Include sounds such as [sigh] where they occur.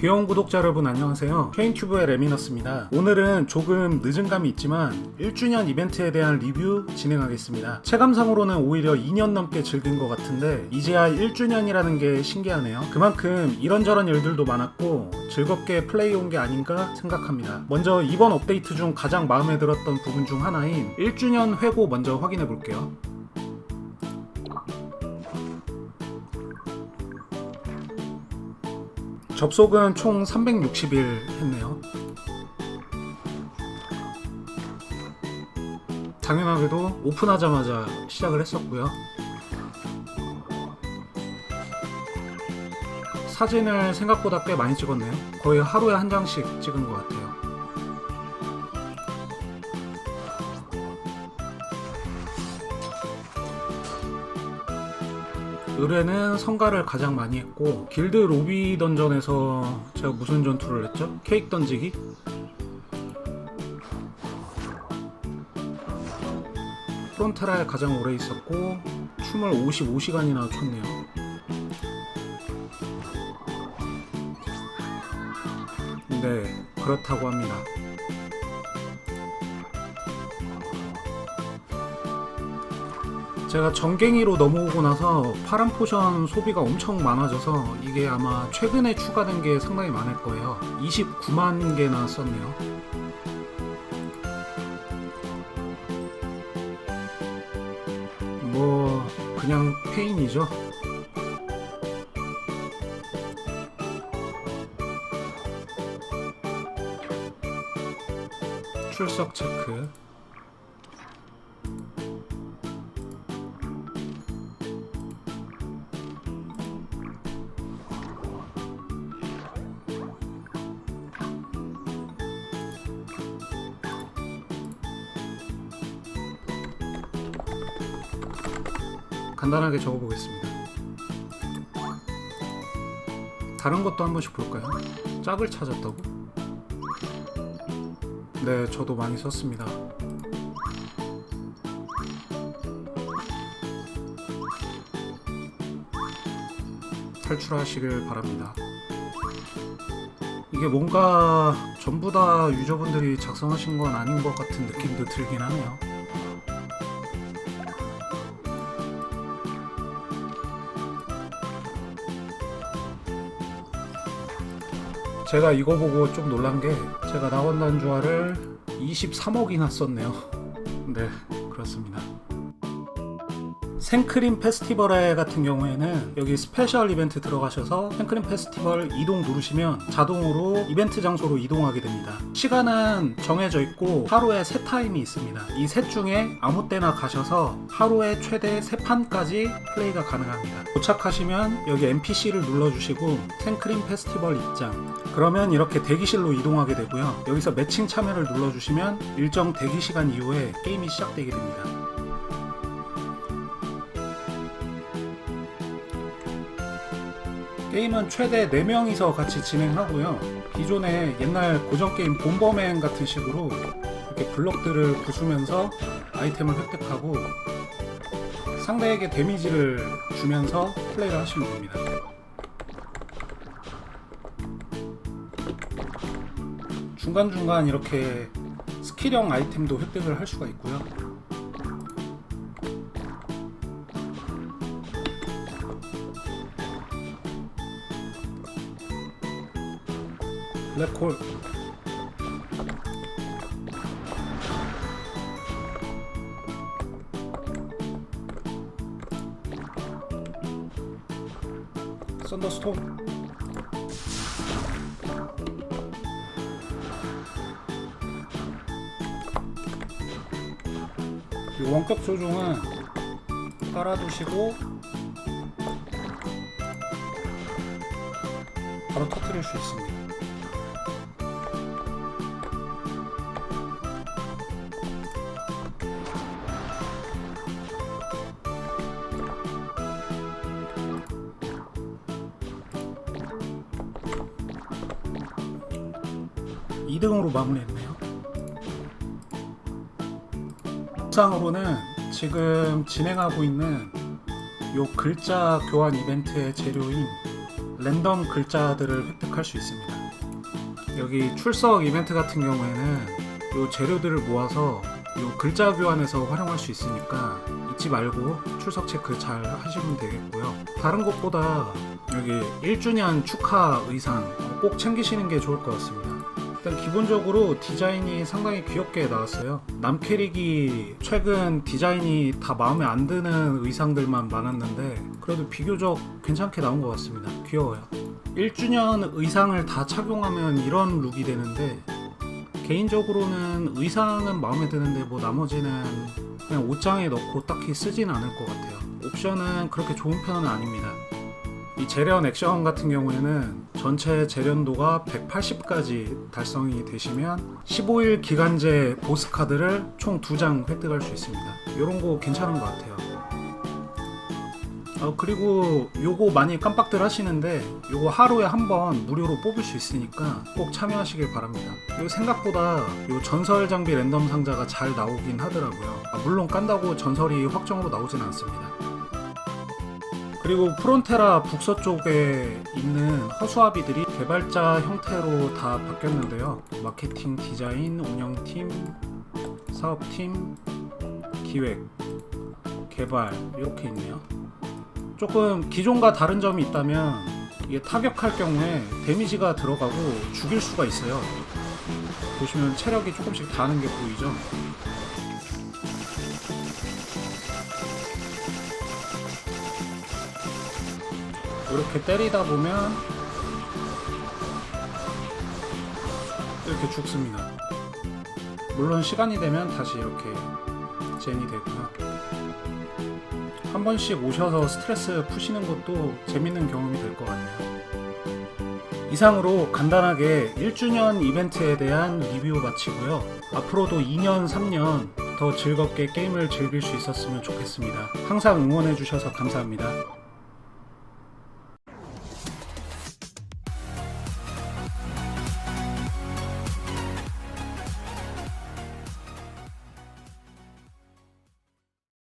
귀여운 구독자 여러분 안녕하세요. 케인튜브의 레미너스입니다. 오늘은 조금 늦은 감이 있지만 1주년 이벤트에 대한 리뷰 진행하겠습니다. 체감상으로는 오히려 2년 넘게 즐긴 것 같은데 이제야 1주년이라는 게 신기하네요. 그만큼 이런저런 일들도 많았고 즐겁게 플레이온 게 아닌가 생각합니다. 먼저 이번 업데이트 중 가장 마음에 들었던 부분 중 하나인 1주년 회고 먼저 확인해 볼게요. 접속은 총 360일 했네요. 당연하게도 오픈하자마자 시작을 했었고요. 사진을 생각보다 꽤 많이 찍었네요. 거의 하루에 한 장씩 찍은 것 같아요. 의뢰는 성가를 가장 많이 했고 길드 로비 던전에서 제가 무슨 전투를 했죠? 케이크 던지기? 프론테라에 가장 오래 있었고 춤을 55시간이나 췄네요. 네, 그렇다고 합니다. 제가 정갱이로 넘어오고 나서 파란 포션 소비가 엄청 많아져서 이게 아마 최근에 추가된 게 상당히 많을 거예요. 29만 개나 썼네요. 뭐 그냥 페인이죠. 출석 체크. 간단하게 적어보겠습니다. 다른 것도 한 번씩 볼까요? 짝을 찾았다고? 네, 저도 많이 썼습니다. 탈출하시길 바랍니다. 이게 뭔가 전부 다 유저분들이 작성하신 건 아닌 것 같은 느낌도 들긴 하네요. 제가 이거 보고 좀 놀란 게 제가 나온 단주화를 23억이나 썼네요. [laughs] 네, 그렇습니다. 생크림 페스티벌에 같은 경우에는 여기 스페셜 이벤트 들어가셔서 생크림 페스티벌 이동 누르시면 자동으로 이벤트 장소로 이동하게 됩니다. 시간은 정해져 있고 하루에 세 타임이 있습니다. 이 셋 중에 아무 때나 가셔서 하루에 최대 세 판까지 플레이가 가능합니다. 도착하시면 여기 NPC를 눌러주시고 생크림 페스티벌 입장 그러면 이렇게 대기실로 이동하게 되고요. 여기서 매칭 참여를 눌러주시면 일정 대기 시간 이후에 게임이 시작되게 됩니다. 게임은 최대 4명이서 같이 진행하고요. 기존의 옛날 고전 게임 본버맨 같은 식으로 이렇게 블럭들을 부수면서 아이템을 획득하고 상대에게 데미지를 주면서 플레이를 하시면 됩니다. 중간중간 이렇게 스킬형 아이템도 획득을 할 수가 있고요. 블랙홀 썬더스톰 이 원격 조종은 깔아두시고 바로 터트릴 수 있습니다. 이등으로 마무리했네요. 영상으로는 지금 진행하고 있는 요 글자 교환 이벤트의 재료인 랜덤 글자들을 획득할 수 있습니다. 여기 출석 이벤트 같은 경우에는 요 재료들을 모아서 요 글자 교환해서 활용할 수 있으니까 잊지 말고 출석 체크 잘 하시면 되겠고요. 다른 것보다 여기 1주년 축하 의상 꼭 챙기시는 게 좋을 것 같습니다. 일단 기본적으로 디자인이 상당히 귀엽게 나왔어요. 남캐릭이 최근 디자인이 다 마음에 안 드는 의상들만 많았는데 그래도 비교적 괜찮게 나온 것 같습니다. 귀여워요. 1주년 의상을 다 착용하면 이런 룩이 되는데 개인적으로는 의상은 마음에 드는데 뭐 나머지는 그냥 옷장에 넣고 딱히 쓰진 않을 것 같아요. 옵션은 그렇게 좋은 편은 아닙니다. 이 재련 액션 같은 경우에는 전체 재련도가 180까지 달성이 되시면 15일 기간제 보스 카드를 총 2장 획득할 수 있습니다. 이런 거 괜찮은 것 같아요. 어, 그리고 요거 많이 깜빡들 하시는데 요거 하루에 한 번 무료로 뽑을 수 있으니까 꼭 참여하시길 바랍니다. 요 생각보다 요 전설 장비 랜덤 상자가 잘 나오긴 하더라고요. 아, 물론 깐다고 전설이 확정으로 나오진 않습니다. 그리고 프론테라 북서쪽에 있는 허수아비들이 개발자 형태로 다 바뀌었는데요. 마케팅, 디자인, 운영팀, 사업팀, 기획, 개발 이렇게 있네요. 조금 기존과 다른 점이 있다면 이게 타격할 경우에 데미지가 들어가고 죽일 수가 있어요. 보시면 체력이 조금씩 다는 게 보이죠? 이렇게 때리다 보면 이렇게 죽습니다. 물론 시간이 되면 다시 이렇게 젠이 되고요. 한 번씩 오셔서 스트레스 푸시는 것도 재밌는 경험이 될 것 같네요. 이상으로 간단하게 1주년 이벤트에 대한 리뷰 마치고요. 앞으로도 2년, 3년 더 즐겁게 게임을 즐길 수 있었으면 좋겠습니다. 항상 응원해주셔서 감사합니다.